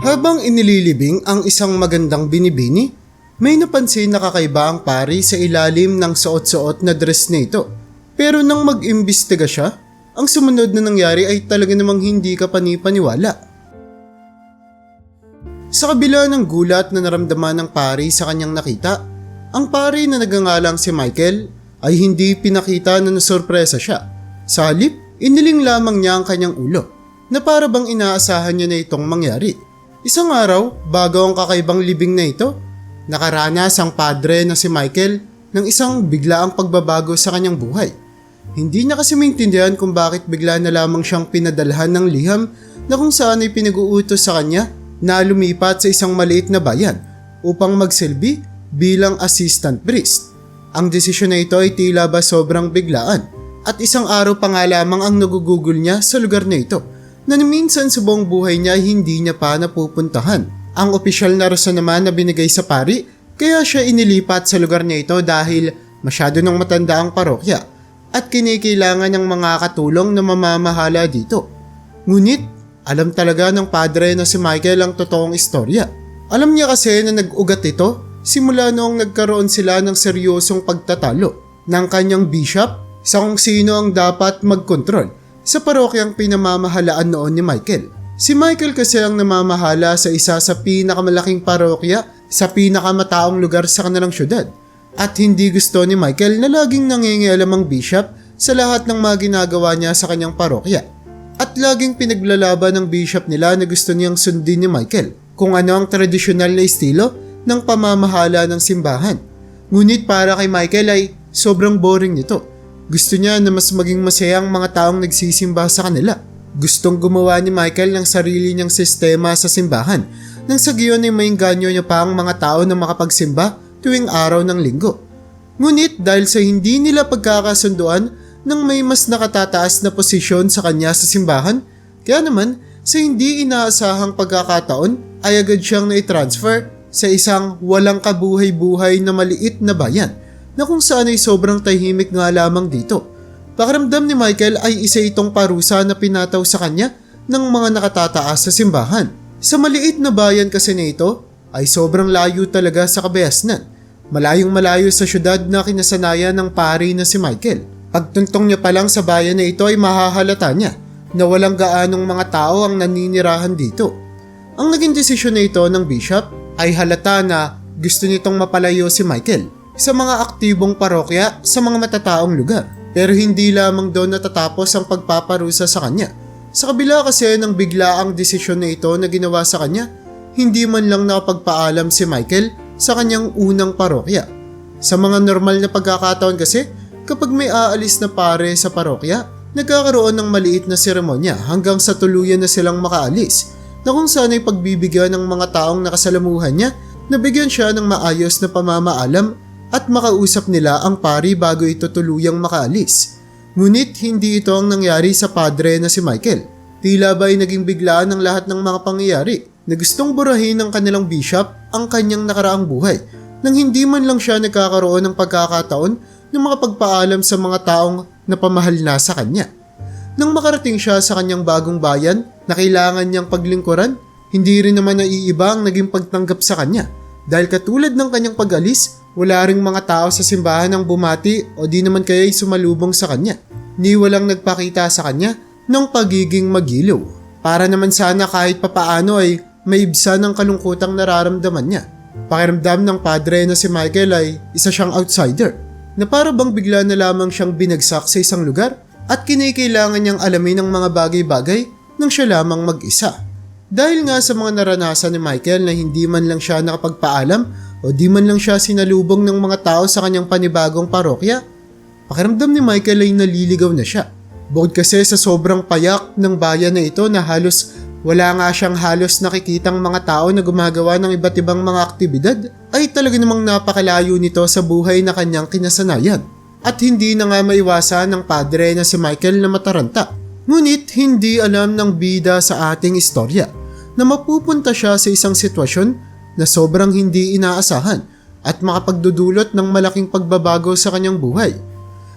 Habang inililibing ang isang magandang binibini, may napansin na kakaiba ang pari sa ilalim ng suot-suot na dress nito. Pero nang mag-imbestiga siya, ang sumunod na nangyari ay talaga namang hindi ka panipaniwala. Sa kabila ng gulat na naramdaman ng pari sa kanyang nakita, ang pari na nagangalang si Michael ay hindi pinakita na nasurpresa siya. Sa halip, iniling lamang niya ang kanyang ulo na para bang inaasahan niya na itong mangyari. Isang araw, bago ang kakaibang libing na ito, nakaranas ang padre na si Michael ng isang biglaang pagbabago sa kanyang buhay. Hindi niya kasi maintindihan kung bakit bigla na lamang siyang pinadalhan ng liham na kung saan ay pinag-uutos sa kanya na lumipat sa isang maliit na bayan upang magsilbi bilang assistant priest. Ang desisyon na ito ay tila ba sobrang biglaan at isang araw pa nga lamang ang nagugugol niya sa lugar na ito na minsan sa buong buhay niya hindi niya pa napupuntahan. Ang opisyal na rason naman na binigay sa pari kaya siya inilipat sa lugar na ito dahil masyado nang matanda ang parokya at kinikailangan ng mga katulong na mamamahala dito. Ngunit alam talaga ng padre na si Michael ang totoong istorya. Alam niya kasi na nag-ugat ito simula noong nagkaroon sila ng seryosong pagtatalo ng kanyang bishop sa kung sino ang dapat magkontrol sa parokyang pinamamahalaan noon ni Michael. Si Michael kasi ang namamahala sa isa sa pinakamalaking parokya sa pinakamataong lugar sa kanilang syudad. At hindi gusto ni Michael na laging nangingialam ang bishop sa lahat ng mga ginagawa niya sa kanyang parokya. At laging pinaglalaban ng bishop nila na gusto niyang sundin ni Michael kung ano ang tradisyonal na estilo ng pamamahala ng simbahan. Ngunit para kay Michael ay sobrang boring nito. Gusto niya na mas maging masaya ang mga taong nagsisimba sa kanila. Gustong gumawa ni Michael ng sarili niyang sistema sa simbahan nang sa giyon ay maingganyo niya pa ang mga tao na makapagsimba tuwing araw ng linggo. Ngunit dahil sa hindi nila pagkakasunduan nang may mas nakatataas na posisyon sa kanya sa simbahan, kaya naman sa hindi inaasahang pagkakataon ay agad siyang na-transfer sa isang walang kabuhay-buhay na maliit na bayan na kung saan ay sobrang tahimik nga lamang dito. Pakiramdam ni Michael ay isa itong parusa na pinataw sa kanya ng mga nakatataas sa simbahan. Sa maliit na bayan kasi na ito ay sobrang layo talaga sa kabayasnan. Malayong malayo sa syudad na kinasanayan ng pari na si Michael. Pagtuntong niya pa lang sa bayan na ito ay mahahalata niya na walang gaanong mga tao ang naninirahan dito. Ang naging desisyon na ito ng bishop ay halata na gusto nitong mapalayo si Michael sa mga aktibong parokya sa mga matataong lugar. Pero hindi lamang doon natatapos ang pagpaparusa sa kanya. Sa kabila kasi ng biglaang desisyon na ito na ginawa sa kanya, hindi man lang nakapagpaalam si Michael sa kanyang unang parokya. Sa mga normal na pagkakataon kasi, kapag may aalis na pare sa parokya, nagkakaroon ng maliit na seremonya hanggang sa tuluyan na silang makaalis na kung saan ay pagbibigyan ng mga taong nakasalamuhan niya na bigyan siya ng maayos na pamamaalam at makausap nila ang pari bago ito tuluyang makaalis. Ngunit hindi ito ang nangyari sa padre na si Michael. Tila ba ay naging biglaan ng lahat ng mga pangyayari na gustong burahin ng kanilang bishop ang kanyang nakaraang buhay nang hindi man lang siya nagkakaroon ng pagkakataon na makapagpaalam sa mga taong napamahal na sa kanya. Nang makarating siya sa kanyang bagong bayan na kailangan niyang paglingkuran, hindi rin naman naiiba ang naging pagtanggap sa kanya dahil katulad ng kanyang pag-alis, wala ring mga tao sa simbahan ang bumati o di naman kaya'y sumalubong sa kanya. Ni walang nagpakita sa kanya ng pagiging magiliw. Para naman sana kahit papaano ay maibsa ng kalungkutang nararamdaman niya. Pakiramdam ng padre na si Michael ay isa siyang outsider na para bang bigla na lamang siyang binagsak sa isang lugar at kinikailangan niyang alamin ang mga bagay-bagay nang siya lamang mag-isa. Dahil nga sa mga naranasan ni Michael na hindi man lang siya nakapagpaalam o di man lang siya sinalubong ng mga tao sa kanyang panibagong parokya, pakiramdam ni Michael ay naliligaw na siya. Bukod kasi sa sobrang payak ng bayan na ito na halos wala nga siyang halos nakikitang mga tao na gumagawa ng iba't ibang mga aktibidad, ay talaga namang napakalayo nito sa buhay na kanyang kinasanayan. At hindi na nga maiwasan ng padre na si Michael na mataranta. Ngunit hindi alam ng bida sa ating istorya na mapupunta siya sa isang sitwasyon na sobrang hindi inaasahan at makapagdudulot ng malaking pagbabago sa kanyang buhay.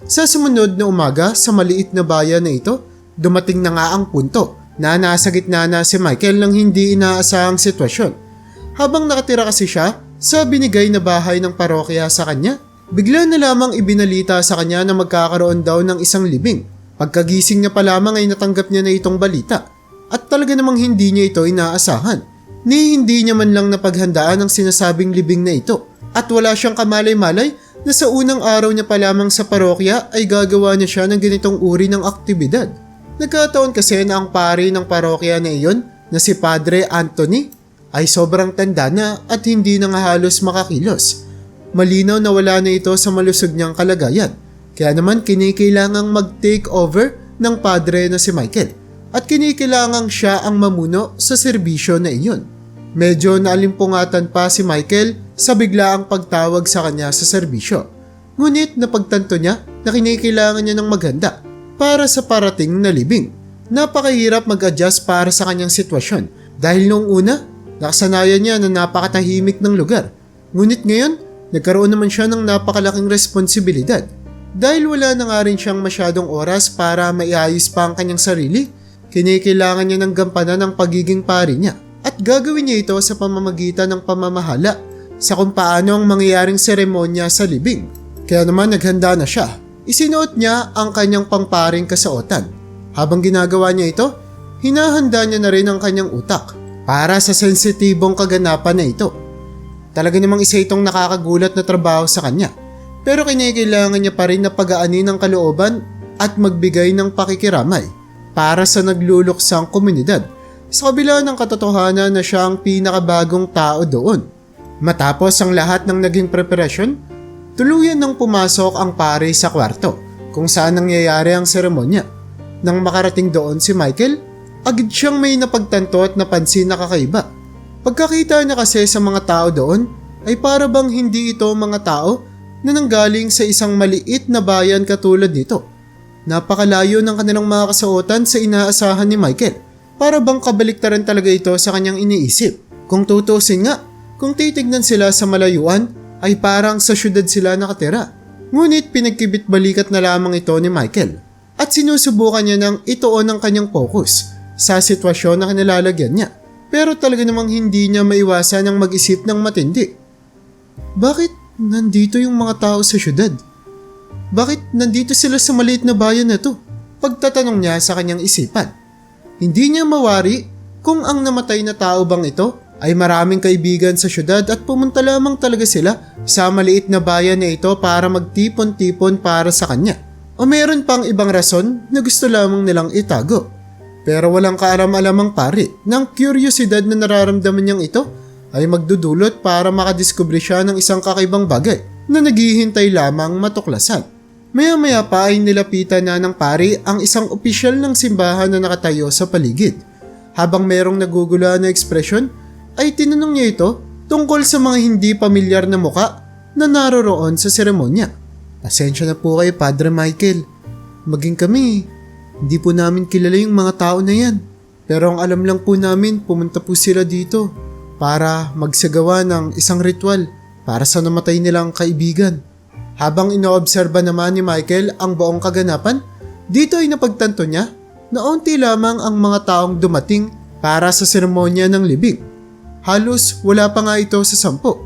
Sa sumunod na umaga sa maliit na bayan na ito, dumating na nga ang punto na nasa gitna na si Michael ng hindi inaasahang sitwasyon. Habang nakatira kasi siya sa binigay na bahay ng parokya sa kanya, bigla na lamang ibinalita sa kanya na magkakaroon daw ng isang libing. Pagkagising niya pa lamang ay natanggap niya na itong balita at talaga namang hindi niya ito inaasahan. Ni hindi niya man lang napaghandaan ang sinasabing libing na ito at wala siyang kamalay-malay na sa unang araw niya pa lamang sa parokya ay gagawa niya siya ng ganitong uri ng aktibidad. Nagkataon kasi na ang pari ng parokya na iyon na si Padre Anthony ay sobrang tanda na at hindi na nga halos makakilos. Malinaw na wala na ito sa malusog niyang kalagayan. Kaya naman kinikailangang mag-take over ng padre na si Michael at kinikailangang siya ang mamuno sa serbisyo na iyon. Medyo naalimpungatan pa si Michael sa biglaang pagtawag sa kanya sa serbisyo. Ngunit napagtanto niya na kinikailangan niya ng maghanda para sa parating na libing. Napakahirap mag-adjust para sa kanyang sitwasyon dahil noong una, nakasanayan niya na napakatahimik ng lugar. Ngunit ngayon, nagkaroon naman siya ng napakalaking responsibilidad. Dahil wala na nga rin siyang masyadong oras para maiayos pa ang kanyang sarili, kinikailangan niya ng gampanan ng pagiging pari niya at gagawin niya ito sa pamamagitan ng pamamahala sa kung paano ang mangyayaring seremonya sa libing. Kaya naman naghanda na siya. Isinuot niya ang kanyang pangparing kasuotan. Habang ginagawa niya ito, hinahanda niya na rin ang kanyang utak para sa sensitibong kaganapan na ito. Talaga namang isa itong nakakagulat na trabaho sa kanya. Pero kinikailangan niya pa rin na pagaanin ang kalooban at magbigay ng pakikiramay para sa nagluluksang komunidad sa kabila ng katotohanan na siya ang pinakabagong tao doon. Matapos ang lahat ng naging preparasyon, tuluyan nang pumasok ang pare sa kwarto kung saan nangyayari ang seremonya. Nang makarating doon si Michael, agad siyang may napagtanto at napansin na kakaiba. Pagkakita niya kasi sa mga tao doon, ay para bang hindi ito mga tao na nanggaling sa isang maliit na bayan katulad nito. Napakalayo ng kanilang mga kasuotan sa inaasahan ni Michael. Para bang kabaliktaran talaga ito sa kanyang iniisip. Kung tutusin nga, kung titignan sila sa malayuan, ay parang sa syudad sila nakatira. Ngunit pinagkibit balikat na lamang ito ni Michael. At sinusubukan niya ng ituon ang kanyang focus sa sitwasyon na kanilalagyan niya. Pero talaga namang hindi niya maiwasan ang mag-isip ng matindi. Bakit nandito yung mga tao sa syudad? Bakit nandito sila sa maliit na bayan na to? Pagtatanong niya sa kanyang isipan. Hindi niya mawari kung ang namatay na tao bang ito ay maraming kaibigan sa syudad at pumunta lamang talaga sila sa maliit na bayan na ito para magtipon-tipon para sa kanya. O meron pang ibang rason na gusto lamang nilang itago. Pero walang kaalam-alamang pari ng kuryosidad na nararamdaman niyang ito ay magdudulot para makadiskubre siya ng isang kakaibang bagay na naghihintay lamang matuklasan. Maya-maya pa ay nilapitan na ng pari ang isang opisyal ng simbahan na nakatayo sa paligid. Habang merong nagugula na ekspresyon, ay tinanong niya ito tungkol sa mga hindi pamilyar na muka na naroroon sa seremonya. Pasensya na po kayo, Padre Michael. Maging kami, hindi po namin kilala yung mga tao na yan. Pero ang alam lang po namin, pumunta po sila dito para magsagawa ng isang ritual para sa namatay nilang kaibigan. Habang inoobserba naman ni Michael ang buong kaganapan, dito ay napagtanto niya na unti lamang ang mga taong dumating para sa seremonya ng libing. Halos wala pa nga ito sa sampo.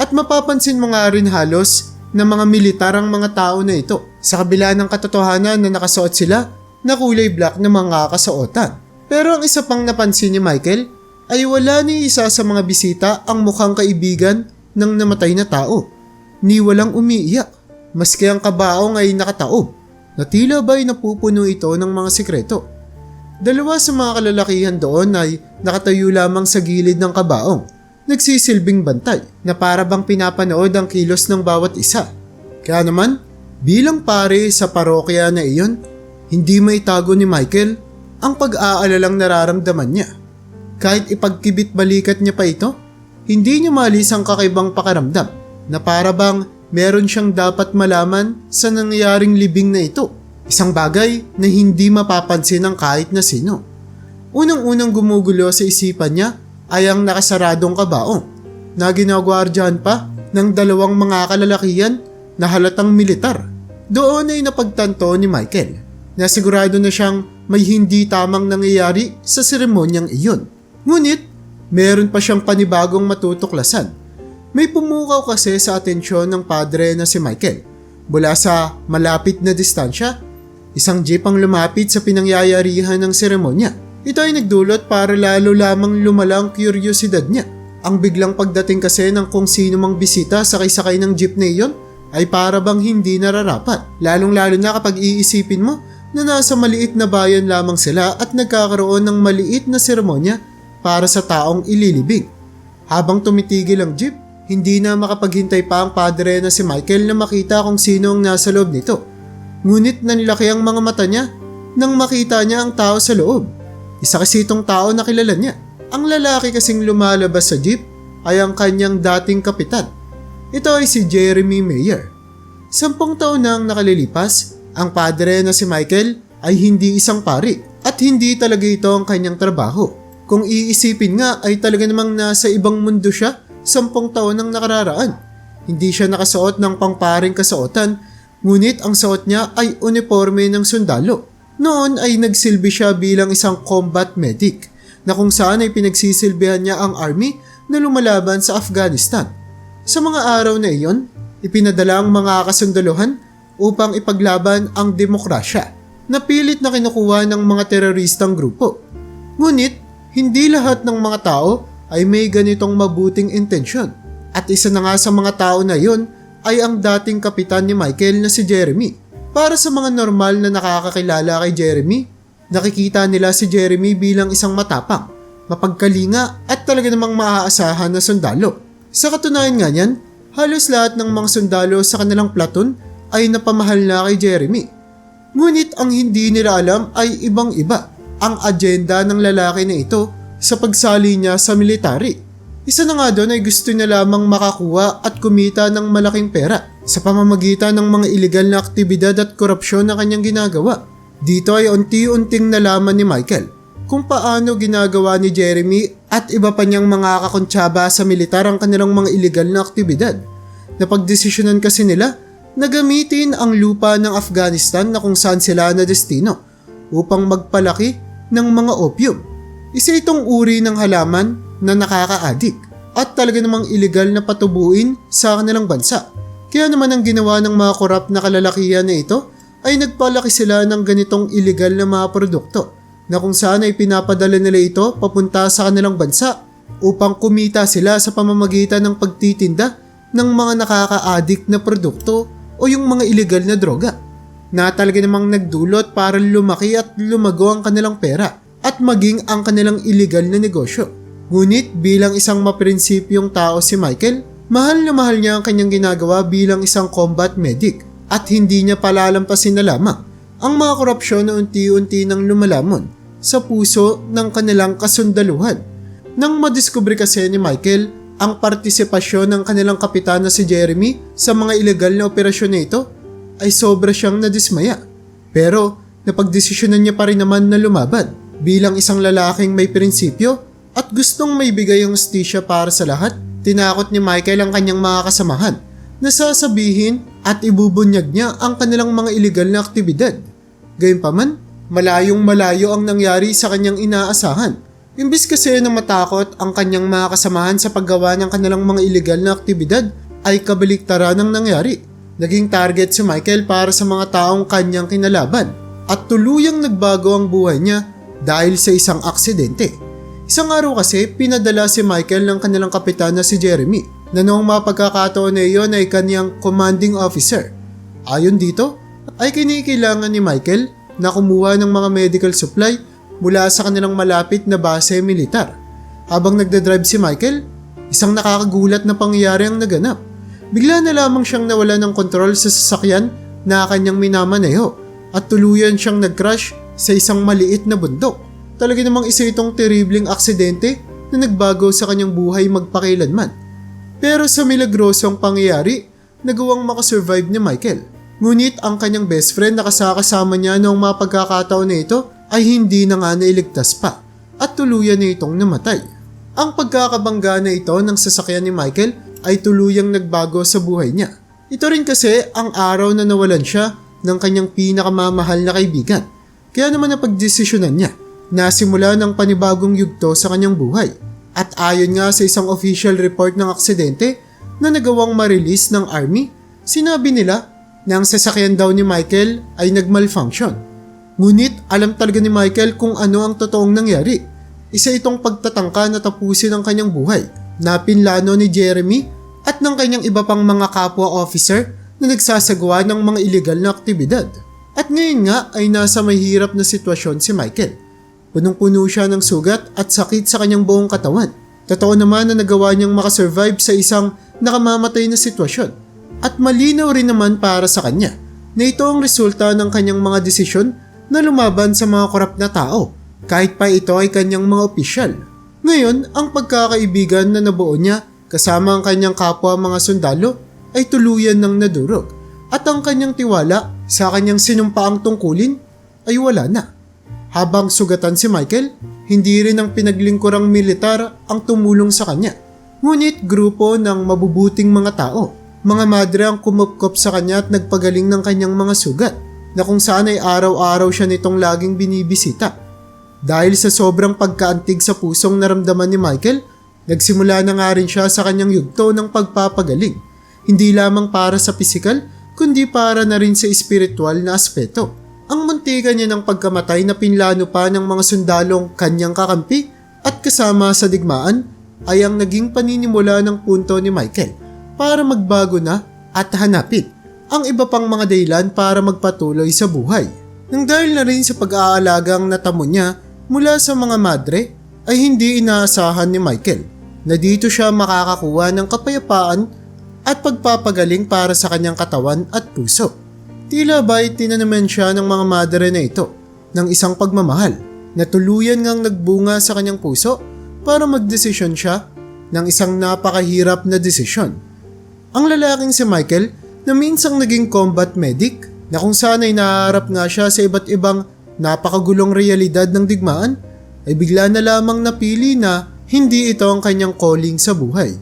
At mapapansin mo nga rin halos na mga militar ang mga tao na ito sa kabila ng katotohanan na nakasuot sila na kulay black na mga kasuotan. Pero ang isa pang napansin ni Michael ay wala ni isa sa mga bisita ang mukhang kaibigan ng namatay na tao. Ni walang umiiyak, maski ang kabaong ay nakataob, na tila ba'y napupuno ito ng mga sikreto. Dalawa sa mga kalalakihan doon ay nakatayo lamang sa gilid ng kabaong, nagsisilbing bantay na para bang pinapanood ang kilos ng bawat isa. Kaya naman, bilang pare sa parokya na iyon, hindi maitago ni Michael ang pag-aalalang nararamdaman niya. Kahit ipagkibit balikat niya pa ito, hindi niya malis ang kakaibang pakaramdam na para bang meron siyang dapat malaman sa nangyayaring libing na ito. Isang bagay na hindi mapapansin ng kahit na sino. Unang-unang gumugulo sa isipan niya ay ang nakasaradong kabaong na ginagwardyahan pa ng dalawang mga kalalakihan na halatang militar. Doon ay napagtanto ni Michael na sigurado na siyang may hindi tamang nangyayari sa seremonyang iyon. Ngunit, meron pa siyang panibagong matutuklasan. May pumukaw kasi sa atensyon ng padre na si Michael. Mula sa malapit na distansya, isang jeep ang lumapit sa pinangyayarihan ng seremonya. Ito ay nagdulot para lalo lamang lumala ang niya. Ang biglang pagdating kasi ng kung sino mang bisita sakay-sakay ng jeep na iyon ay para bang hindi nararapat. Lalong-lalo na kapag iisipin mo na nasa maliit na bayan lamang sila at nagkakaroon ng maliit na seremonya para sa taong ililibing. Habang tumitigil ang jeep, hindi na makapaghintay pa ang padre na si Michael na makita kung sino ang nasa loob nito. Ngunit nanlaki ang mga mata niya nang makita niya ang tao sa loob. Isa kasi itong tao na kilala niya. Ang lalaki kasing lumalabas sa jeep ay ang kanyang dating kapitan. Ito ay si Jeremy Mayer. Sampung taon na ang nakalilipas, ang padre na si Michael ay hindi isang pari at hindi talaga ito ang kanyang trabaho. Kung iisipin nga ay talaga namang nasa ibang mundo siya sampung taon ang nakararaan. Hindi siya nakasuot ng pangparing kasuotan, ngunit ang suot niya ay uniforme ng sundalo. Noon ay nagsilbi siya bilang isang combat medic na kung saan ay pinagsisilbihan niya ang army na lumalaban sa Afghanistan. Sa mga araw na iyon, ipinadala ang mga kasundaluhan upang ipaglaban ang demokrasya na pilit na kinukuha ng mga teroristang grupo. Ngunit, hindi lahat ng mga tao ay may ganitong mabuting intensyon. At isa na nga sa mga tao na yon ay ang dating kapitan ni Michael na si Jeremy. Para sa mga normal na nakakakilala kay Jeremy, nakikita nila si Jeremy bilang isang matapang, mapagkalinga at talaga namang maaasahan na sundalo. Sa katunayan nga niyan, halos lahat ng mga sundalo sa kanilang platon ay napamahal na kay Jeremy. Ngunit ang hindi nila alam ay ibang iba. Ang agenda ng lalaki na ito sa pagsali niya sa military. Isa na nga doon ay gusto niya lamang makakuha at kumita ng malaking pera sa pamamagitan ng mga ilegal na aktibidad at korupsyon na kanyang ginagawa. Dito ay unti-unting nalaman ni Michael kung paano ginagawa ni Jeremy at iba pa niyang mga kakontsaba sa militar ang kanilang mga ilegal na aktibidad. Napagdesisyonan kasi nila na gamitin ang lupa ng Afghanistan na kung saan sila na destino upang magpalaki ng mga opium. Isa itong uri ng halaman na nakaka-addict at talaga namang ilegal na patubuin sa kanilang bansa. Kaya naman ang ginawa ng mga korap na kalalakihan na ito ay nagpalaki sila ng ganitong ilegal na mga produkto na kung saan ay pinapadala nila ito papunta sa kanilang bansa upang kumita sila sa pamamagitan ng pagtitinda ng mga nakaka-addict na produkto o yung mga ilegal na droga na talaga namang nagdulot para lumaki at lumago ang kanilang pera at maging ang kanilang illegal na negosyo. Ngunit bilang isang maprinsipyong tao si Michael, mahal na mahal niya ang kanyang ginagawa bilang isang combat medic at hindi niya palalampasin na lamang ang mga korupsyon na unti-unti nang lumalamon sa puso ng kanilang kasundaluhan. Nang madiskubre kasi ni Michael ang partisipasyon ng kanilang kapitan na si Jeremy sa mga ilegal na operasyon na ito, ay sobra siyang nadismaya. Pero napagdesisyonan niya pa rin naman na lumaban bilang isang lalaking may prinsipyo at gustong may bigay ang hustisya para sa lahat. Tinakot ni Michael ang kanyang mga kasamahan na sasabihin at ibubunyag niya ang kanilang mga ilegal na aktibidad. Gayunpaman, malayong malayo ang nangyari sa kanyang inaasahan. Imbis kasi na matakot ang kanyang mga kasamahan sa paggawa ng kanilang mga ilegal na aktibidad, ay kabaliktaran ang nangyari. Naging target si Michael para sa mga taong kanyang kinalaban at tuluyang nagbago ang buhay niya dahil sa isang aksidente. Isang araw kasi pinadala si Michael ng kanilang kapitan na si Jeremy na noong mapagkakataon na iyon ay kanyang commanding officer. Ayon dito, ay kinikailangan ni Michael na kumuha ng mga medical supply mula sa kanilang malapit na base militar. Habang nagdadrive si Michael, isang nakakagulat na pangyayari ang naganap. Bigla na lamang siyang nawala ng kontrol sa sasakyan na kanyang minamaneho at tuluyan siyang nag-crash sa isang maliit na bundok. Talaga namang isa itong terribling aksidente na nagbago sa kanyang buhay magpakilanman. Pero sa milagrosong pangyayari, nagawang makasurvive ni Michael. Ngunit ang kanyang best friend na kasakasama niya noong mga pagkakataon na ito ay hindi na nga nailigtas pa at tuluyan na itong namatay. Ang pagkakabangga na ito ng sasakyan ni Michael ay tuluyang nagbago sa buhay niya. Ito rin kasi ang araw na nawalan siya ng kanyang pinakamamahal na kaibigan Kaya naman napagdesisyonan niya na simula ng panibagong yugto sa kanyang buhay. At ayon nga sa isang official report ng aksidente na nagawang ma-release ng army, sinabi nila na ang sasakyan daw ni Michael ay nagmalfunction. Ngunit alam talaga ni Michael kung ano ang totoong nangyari. Isa itong pagtatangka na tapusin ang kanyang buhay na pinlano ni Jeremy at ng kanyang iba pang mga kapwa officer na nagsasagawa ng mga illegal na aktibidad. At ngayon nga ay nasa mahirap na sitwasyon si Michael. Punong-puno siya ng sugat at sakit sa kanyang buong katawan. Totoo naman na nagawa niyang makasurvive sa isang nakamamatay na sitwasyon. At malinaw rin naman para sa kanya na ito ang resulta ng kanyang mga desisyon na lumaban sa mga korap na tao kahit pa ito ay kanyang mga opisyal. Ngayon, ang pagkakaibigan na nabuo niya kasama ang kanyang kapwa mga sundalo ay tuluyan ng nadurog at ang kanyang tiwala sa kanyang sinumpaang tungkulin ay wala na. Habang sugatan si Michael, hindi rin ang pinaglingkurang militar ang tumulong sa kanya. Ngunit grupo ng mabubuting mga tao, mga madre ang kumupkop sa kanya at nagpagaling ng kanyang mga sugat na kung saan ay araw-araw siya nitong laging binibisita. Dahil sa sobrang pagkaantig sa pusong naramdaman ni Michael, nagsimula na nga rin siya sa kanyang yugto ng pagpapagaling. Hindi lamang para sa pisikal, kundi para na rin sa espiritual na aspeto. Ang muntika niya ng pagkamatay na pinlano pa ng mga sundalong kanyang kakampi at kasama sa digmaan ay ang naging paninimula ng punto ni Michael para magbago na at hanapin ang iba pang mga dahilan para magpatuloy sa buhay. Nang dahil na rin sa pag-aalagang natamo niya mula sa mga madre ay hindi inaasahan ni Michael na dito siya makakakuha ng kapayapaan at pagpapagaling para sa kanyang katawan at puso. Tila ba tinanaman siya ng mga madre na ito ng isang pagmamahal na tuluyan ngang nagbunga sa kanyang puso para magdesisyon siya ng isang napakahirap na desisyon. Ang lalaking si Michael na minsang naging combat medic na kung saan ay naharap nga siya sa iba't ibang napakagulong realidad ng digmaan ay bigla na lamang napili na hindi ito ang kanyang calling sa buhay.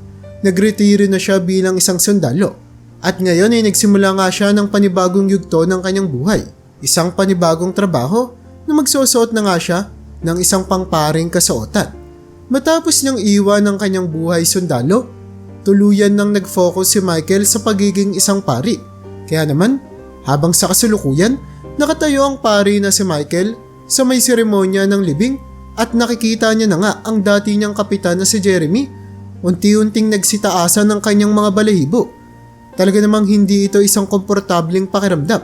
Nagretiro na siya bilang isang sundalo at ngayon ay nagsimula nga siya ng panibagong yugto ng kanyang buhay. Isang panibagong trabaho na magsusuot na nga siya ng isang pangparing kasuotan. Matapos niyang iwan ng kanyang buhay sundalo, tuluyan nang nag-focus si Michael sa pagiging isang pari. Kaya naman, habang sa kasulukuyan, nakatayo ang pari na si Michael sa may seremonya ng libing at nakikita niya na nga ang dati niyang kapitan na si Jeremy. Unti-unting nagsitaasan ng kanyang mga balahibo. Talaga namang hindi ito isang komportabling pakiramdam.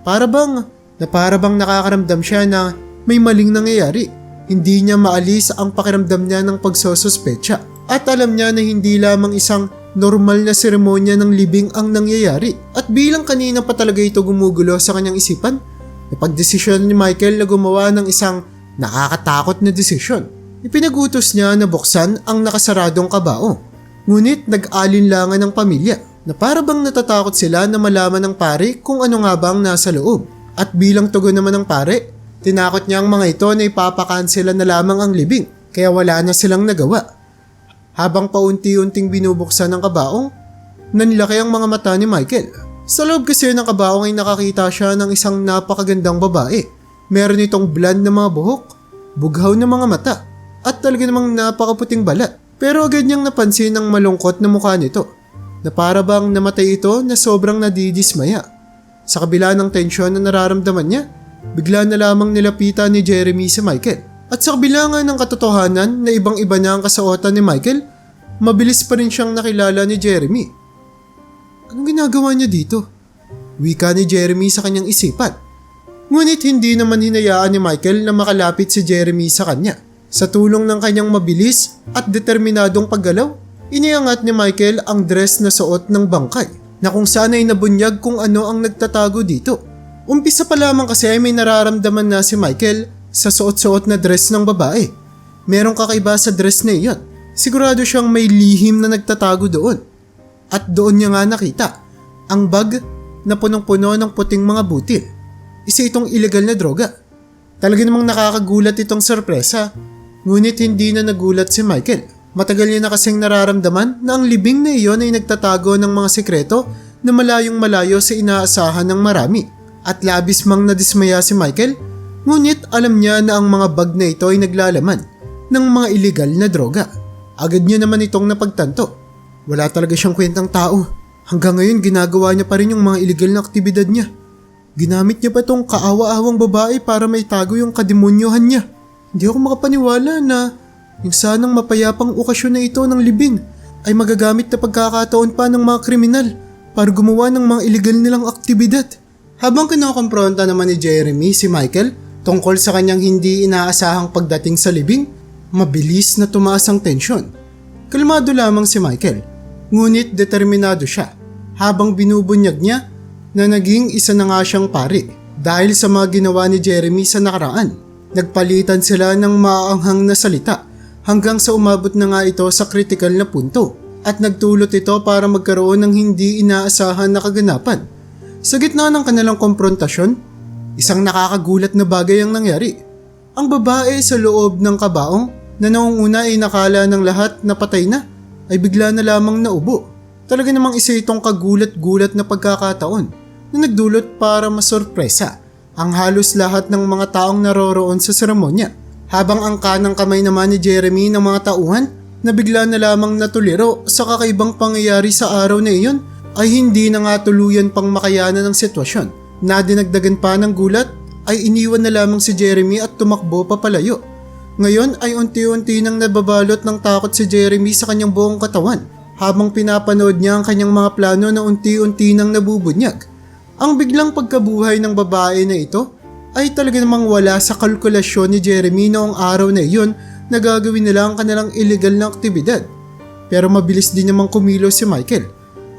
Para bang, na para bang nakakaramdam siya na may maling nangyayari. Hindi niya maalis ang pakiramdam niya ng pagsosuspecha. At alam niya na hindi lamang isang normal na seremonya ng libing ang nangyayari. At bilang kanina pa talaga ito gumugulo sa kanyang isipan, napagdesisyon ni Michael na gumawa ng isang nakakatakot na desisyon. Ipinagutos niya na buksan ang nakasaradong kabao. Ngunit nag-alinlangan ng pamilya na para bang natatakot sila na malaman ng pare kung ano nga bang nasa loob. At bilang tugon naman ng pare, tinakot niya ang mga ito na ipapakansela na lamang ang libing kaya wala na silang nagawa. Habang paunti-unting binubuksan ng kabaong, nanlaki ang mga mata ni Michael. Sa loob kasi ng kabaong ay nakakita siya ng isang napakagandang babae. Meron itong blonde na mga buhok, bughaw na mga mata, at talaga namang napakaputing balat. Pero agad niyang napansin ang malungkot na mukha nito, na para bang namatay ito na sobrang nadidismaya. Sa kabila ng tensyon na nararamdaman niya, bigla na lamang nilapitan ni Jeremy si Michael. At sa kabila nga ng katotohanan na ibang iba na ang kasuotan ni Michael, mabilis pa rin siyang nakilala ni Jeremy. Anong ginagawa niya dito? Wika ni Jeremy sa kanyang isipan. Ngunit hindi naman hinayaan ni Michael na makalapit si Jeremy sa kanya. Sa tulong ng kanyang mabilis at determinadong paggalaw, iniangat ni Michael ang dress na suot ng bangkay na kung saan ay nabunyag kung ano ang nagtatago dito. Umpisa pa lamang kasi ay may nararamdaman na si Michael sa suot-suot na dress ng babae. Merong kakaiba sa dress na iyon. Sigurado siyang may lihim na nagtatago doon. At doon niya nga nakita ang bag na punong-puno ng puting mga butil. Isa itong illegal na droga. Talaga namang nakakagulat itong sorpresa. Ngunit hindi na nagulat si Michael. Matagal niya na kasing nararamdaman na ang libing na iyon ay nagtatago ng mga sekreto na malayong malayo sa inaasahan ng marami. At labis mang nadismaya si Michael Ngunit alam niya na ang mga bag na ito ay naglalaman ng mga illegal na droga. Agad niya naman itong napagtanto. Wala talaga siyang kwentang tao. Hanggang ngayon ginagawa niya pa rin yung mga illegal na aktibidad niya. Ginamit niya pa tong kaawa-awang babae para may tago yung kademonyohan niya. Hindi ako makapaniwala na yung sanang mapayapang okasyon na ito ng libing ay magagamit na pagkakataon pa ng mga kriminal para gumawa ng mga illegal nilang aktibidad. Habang kinokompronta naman ni Jeremy si Michael tungkol sa kanyang hindi inaasahang pagdating sa libing, mabilis na tumaas ang tensyon. Kalmado lamang si Michael, ngunit determinado siya habang binubunyag niya na naging isa na nga siyang pari dahil sa mga ginawa ni Jeremy sa nakaraan. Nagpalitan sila ng maaanghang na salita hanggang sa umabot na nga ito sa kritikal na punto at nagtulot ito para magkaroon ng hindi inaasahan na kaganapan. Sa gitna ng kanilang komprontasyon, isang nakakagulat na bagay ang nangyari. Ang babae sa loob ng kabaong na noong una ay nakala ng lahat na patay na ay bigla na lamang naubo. Talaga namang isa itong kagulat-gulat na pagkakataon na nagdulot para masorpresa ang halos lahat ng mga taong naroroon sa seremonya. Habang ang kanang kamay naman ni Jeremy ng mga tauhan na bigla na lamang natuliro sa kakaibang pangyayari sa araw na iyon ay hindi na nga tuluyan pang makayanan ng sitwasyon. Na dinagdagan pa ng gulat ay iniwan na lamang si Jeremy at tumakbo papalayo. Ngayon ay unti-unti nang nababalot ng takot si Jeremy sa kanyang buong katawan habang pinapanood niya ang kanyang mga plano na unti-unti nang nabubunyag. Ang biglang pagkabuhay ng babae na ito ay talaga namang wala sa kalkulasyon ni Jeremy noong araw na iyon na gagawin nila ang kanilang illegal na aktibidad. Pero mabilis din namang kumilos si Michael.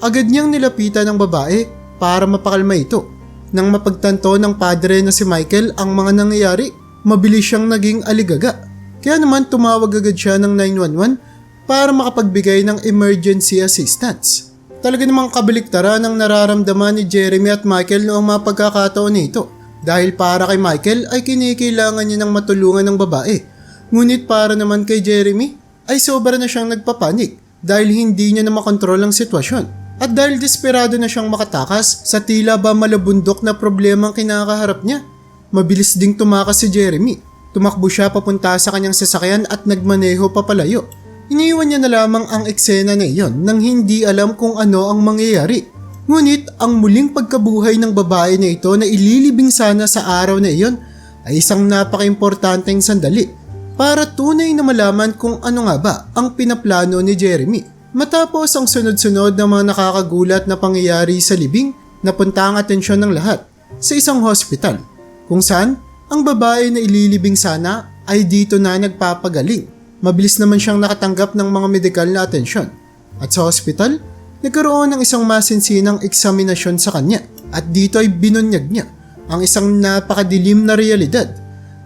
Agad niyang nilapitan ng babae para mapakalma ito. Nang mapagtanto ng padre na si Michael ang mga nangyayari, mabilis siyang naging aligaga. Kaya naman tumawag agad siya ng 911 para makapagbigay ng emergency assistance. Talaga namang kabaliktaran ang nararamdaman ni Jeremy at Michael noong mga pagkakataon nito. Dahil para kay Michael ay kinikailangan niya ng matulungan ng babae. Ngunit para naman kay Jeremy ay sobra na siyang nagpapanik dahil hindi niya na makontrol ang sitwasyon. At dahil desperado na siyang makatakas sa tila ba malabundok na problema ang kinakaharap niya, mabilis ding tumakas si Jeremy. Tumakbo siya papunta sa kanyang sasakyan at nagmaneho papalayo. Iniiwan niya na lamang ang eksena na iyon nang hindi alam kung ano ang mangyayari. Ngunit ang muling pagkabuhay ng babae na ito na ililibing sana sa araw na iyon ay isang napaka-importanteng sandali para tunay na malaman kung ano nga ba ang pinaplano ni Jeremy. Matapos ang sunod-sunod na mga nakakagulat na pangyayari sa libing, napunta ang atensyon ng lahat sa isang hospital kung saan ang babae na ililibing sana ay dito na nagpapagaling. Mabilis naman siyang nakatanggap ng mga medikal na atensyon. At sa hospital, nagkaroon ng isang masinsinang eksaminasyon sa kanya at dito ay binunyag niya ang isang napakadilim na realidad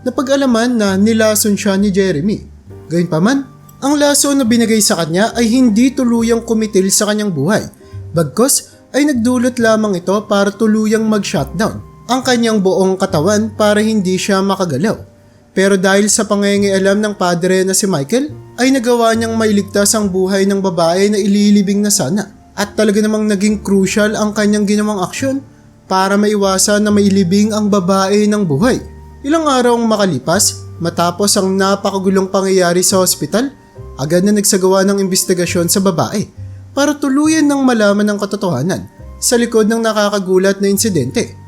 na pag-alaman na nilason siya ni Jeremy. Gayunpaman, ang laso na binigay sa kanya ay hindi tuluyang kumitil sa kanyang buhay. Bagkos ay nagdulot lamang ito para tuluyang mag-shutdown ang kanyang buong katawan para hindi siya makagalaw. Pero dahil sa pangingialam ng padre na si Michael, ay nagawa niyang mailigtas ang buhay ng babae na ililibing na sana. At talaga namang naging crucial ang kanyang ginawang aksyon para maiwasan na mailibing ang babae ng buhay. Ilang araw ang makalipas, matapos ang napakagulong pangyayari sa ospital, agad na nagsagawa ng investigasyon sa babae para tuluyan ng malaman ng katotohanan sa likod ng nakakagulat na insidente.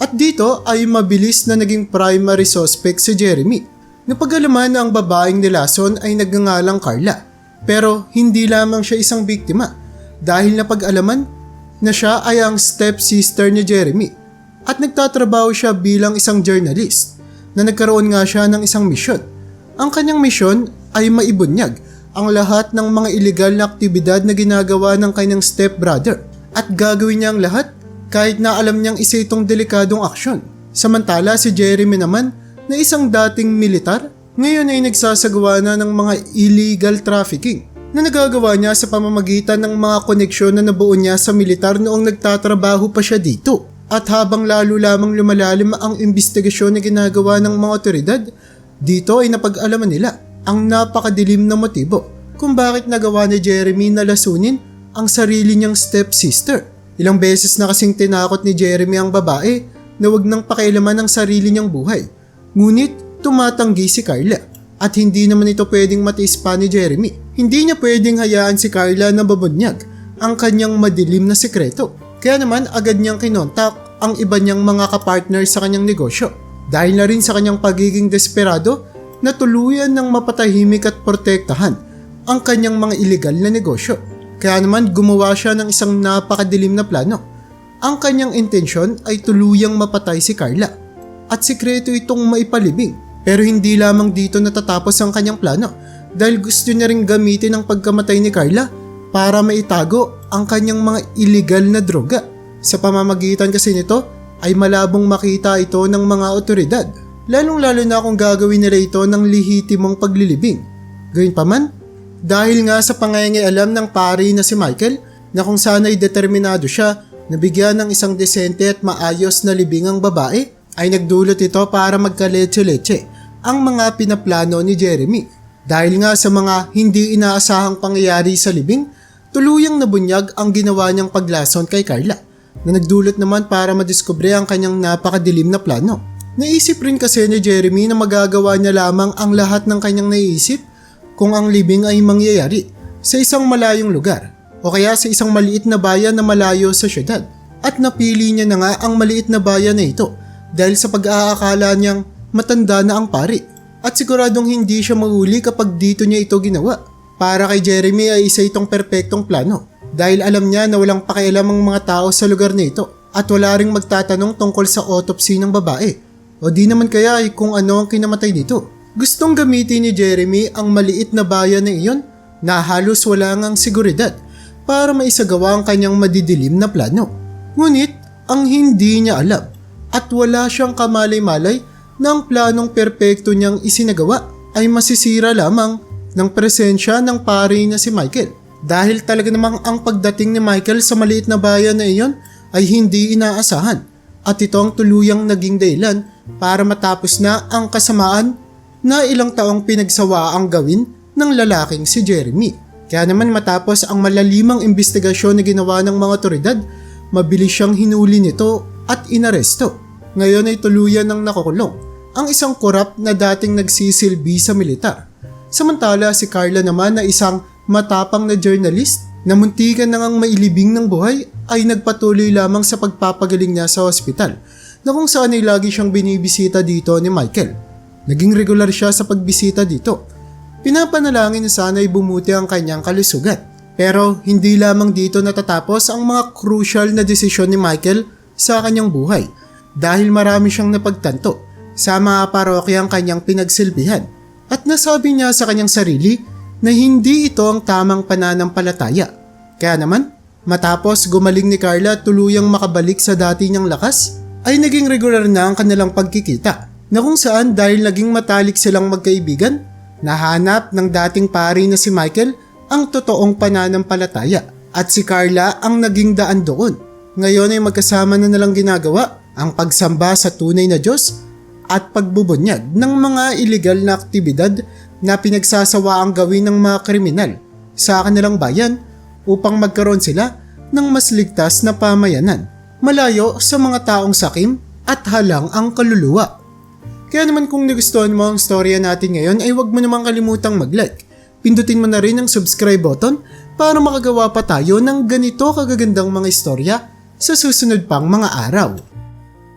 At dito ay mabilis na naging primary suspect si Jeremy. Napagalaman na ang babaeng nilason ay nagngangalang Carla. Pero hindi lamang siya isang biktima dahil napag-alaman na siya ay ang stepsister ni Jeremy at nagtatrabaho siya bilang isang journalist na nagkaroon nga siya ng isang misyon. Ang kanyang misyon ay maibunyag ang lahat ng mga illegal na aktibidad na ginagawa ng kanyang stepbrother at gagawin niya ang lahat kahit na alam niyang isa itong delikadong aksyon. Samantala si Jeremy naman na isang dating militar, ngayon ay nagsasagawa na ng mga illegal trafficking na nagagawa niya sa pamamagitan ng mga koneksyon na nabuo niya sa militar noong nagtatrabaho pa siya dito. At habang lalo lamang lumalalim ang investigasyon na ginagawa ng mga otoridad, dito ay napag-alaman nila ang napakadilim na motibo kung bakit nagawa ni Jeremy na lasunin ang sarili niyang stepsister. Ilang beses na kasing tinakot ni Jeremy ang babae na wag nang pakialaman ang sarili niyang buhay. Ngunit tumatanggi si Carla at hindi naman ito pwedeng matiis pa ni Jeremy. Hindi niya pwedeng hayaan si Carla na babunyag ang kanyang madilim na sekreto. Kaya naman agad niyang kinontak ang iba niyang mga kapartner sa kanyang negosyo. Dahil na rin sa kanyang pagiging desperado na tuluyan ng mapatahimik at protektahan ang kanyang mga illegal na negosyo. Kaya naman gumawa siya ng isang napakadilim na plano. Ang kanyang intensyon ay tuluyang mapatay si Carla at sikreto itong maipalibing. Pero hindi lamang dito natatapos ang kanyang plano dahil gusto niya ring gamitin ang pagkamatay ni Carla para maitago ang kanyang mga illegal na droga. Sa pamamagitan kasi nito ay malabong makita ito ng mga otoridad. Lalong lalo na kung gagawin nila ito ng lihitimong paglilibing. Gayunpaman, dahil nga sa pangangialam ng pari na si Michael na kung sana'y determinado siya na bigyan ng isang desente at maayos na libingang babae, ay nagdulot ito para magkaletse-letse ang mga pinaplano ni Jeremy. Dahil nga sa mga hindi inaasahang pangyayari sa libing, tuluyang nabunyag ang ginawa niyang paglason kay Carla na nagdulot naman para madiskubre ang kanyang napakadilim na plano. Naisip rin kasi ni Jeremy na magagawa niya lamang ang lahat ng kanyang naiisip kung ang libing ay mangyayari sa isang malayong lugar o kaya sa isang maliit na bayan na malayo sa syudad. At napili niya na nga ang maliit na bayan na ito dahil sa pag-aakala niyang matanda na ang pari at siguradong hindi siya mahuli kapag dito niya ito ginawa. Para kay Jeremy ay isa itong perpektong plano dahil alam niya na walang pakialam ang mga tao sa lugar na ito at wala ring magtatanong tungkol sa autopsy ng babae o di naman kaya ay kung ano ang kinamatay dito. Gustong gamitin ni Jeremy ang maliit na bayan na iyon na halos wala ngang seguridad para maisagawa ang kanyang madidilim na plano. Ngunit ang hindi niya alam at wala siyang kamalay-malay na ang planong perpekto niyang isinagawa ay masisira lamang ng presensya ng pari na si Michael. Dahil talaga namang ang pagdating ni Michael sa maliit na bayan na iyon ay hindi inaasahan at ito ang tuluyang naging dahilan para matapos na ang kasamaan na ilang taong pinagsawa ang gawin ng lalaking si Jeremy. Kaya naman matapos ang malalimang investigasyon na ginawa ng mga otoridad, mabilis siyang hinuli nito at inaresto. Ngayon ay tuluyan ng nakukulong ang isang korap na dating nagsisilbi sa militar. Samantala si Carla naman na isang matapang na journalist na muntikan na ngang mailibing ng buhay ay nagpatuloy lamang sa pagpapagaling niya sa ospital na kung saan ay lagi siyang binibisita dito ni Michael. Naging regular siya sa pagbisita dito. Pinapanalangin na sana'y bumuti ang kanyang kalusugan. Pero hindi lamang dito natatapos ang mga crucial na desisyon ni Michael sa kanyang buhay dahil marami siyang napagtanto sa mga parokyang kanyang pinagsilbihan at nasabi niya sa kanyang sarili na hindi ito ang tamang pananampalataya. Kaya naman, matapos gumaling ni Carla tuluyang makabalik sa dati niyang lakas, ay naging regular na ang kanilang pagkikita na kung saan dahil naging matalik silang magkaibigan, nahanap ng dating pari na si Michael ang totoong pananampalataya at si Carla ang naging daan doon. Ngayon ay magkasama na nalang ginagawa ang pagsamba sa tunay na Diyos at pagbubunyag ng mga illegal na aktibidad na pinagsasawa ang gawin ng mga kriminal sa kanilang bayan upang magkaroon sila ng mas ligtas na pamayanan malayo sa mga taong sakim at halang ang kaluluwa. Kaya naman kung nagustuhan mo ang storya natin ngayon ay huwag mo namang kalimutang mag-like Pindutin mo na rin ang subscribe button para makagawa pa tayo ng ganito kagagandang mga istorya sa susunod pang mga araw.